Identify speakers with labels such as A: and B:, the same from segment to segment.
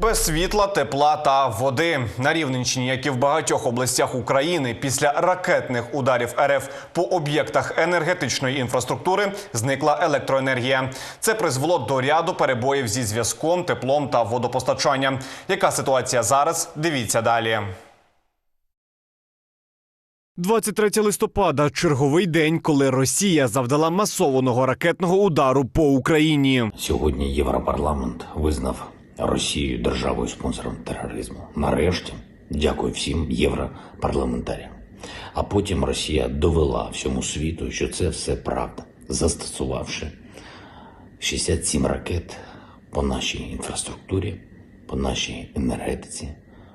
A: Без світла, тепла та води на Рівненщині, як і в багатьох областях України, після ракетних ударів РФ по об'єктах енергетичної інфраструктури зникла електроенергія. Це призвело до ряду перебоїв зі зв'язком, теплом та водопостачанням. Яка ситуація зараз? Дивіться далі. 23 листопада черговий день, коли Росія завдала масованого ракетного удару по Україні.
B: Сьогодні Європарламент визнав Росію державою спонсором тероризму. Нарешті, дякую всім європарламентарям. А потім Росія довела всьому світу, що це все правда, застосувавши 67 ракет по нашій інфраструктурі, по нашій енергетиці,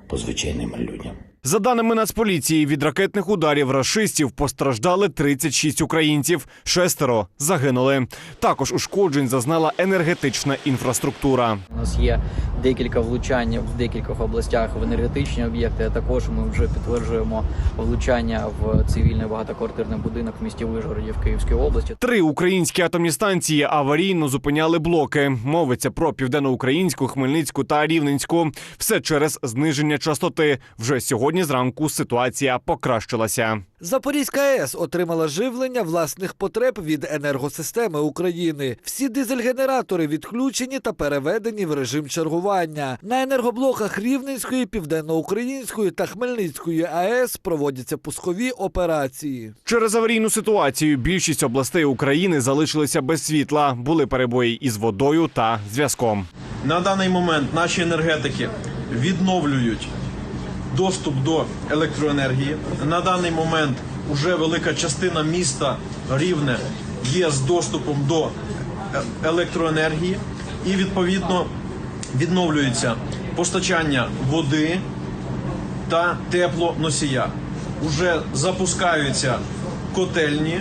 B: по звичайним людям.
A: За даними Нацполіції, від ракетних ударів рашистів постраждали 36 українців, шестеро загинули. Також ушкоджень зазнала енергетична інфраструктура.
C: У нас є декілька влучань в декількох областях в енергетичні об'єкти. а Також ми вже підтверджуємо влучання в цивільний багатоквартирний будинок в місті Вишгороді в Київській області.
A: Три українські атомні станції аварійно зупиняли блоки. Мовиться про південноукраїнську, Хмельницьку та Рівненську. Все через зниження частоти. Вже сьогодні зранку ситуація покращилася.
D: Запорізька АЕС отримала живлення власних потреб від енергосистеми України. Всі дизель-генератори відключені та переведені в режим чергування. На енергоблоках Рівненської, Південноукраїнської та Хмельницької АЕС проводяться пускові операції.
A: Через аварійну ситуацію більшість областей України залишилися без світла. Були перебої із водою та зв'язком.
E: На даний момент наші енергетики відновлюють доступ до електроенергії. На даний момент вже велика частина міста Рівне є з доступом до е- електроенергії, і відповідно відновлюється постачання води та теплоносія. Уже запускаються котельні,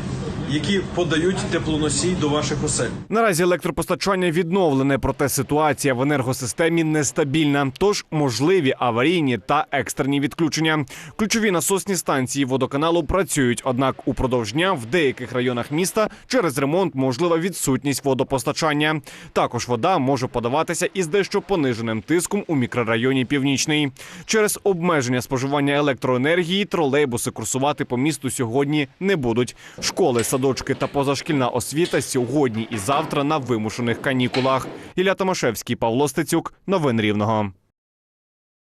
E: які подають теплоносій до ваших осель.
A: Наразі електропостачання відновлене, проте ситуація в енергосистемі нестабільна. Тож можливі аварійні та екстрені відключення. Ключові насосні станції водоканалу працюють, однак упродовж дня в деяких районах міста через ремонт можлива відсутність водопостачання. Також вода може подаватися із дещо пониженим тиском у мікрорайоні Північний. Через обмеження споживання електроенергії тролейбуси курсувати по місту сьогодні не будуть. Школи, садочки та позашкільна освіта сьогодні і завтра на вимушених канікулах. Ілля Томашевський, Павло Стецюк. Новин Рівного.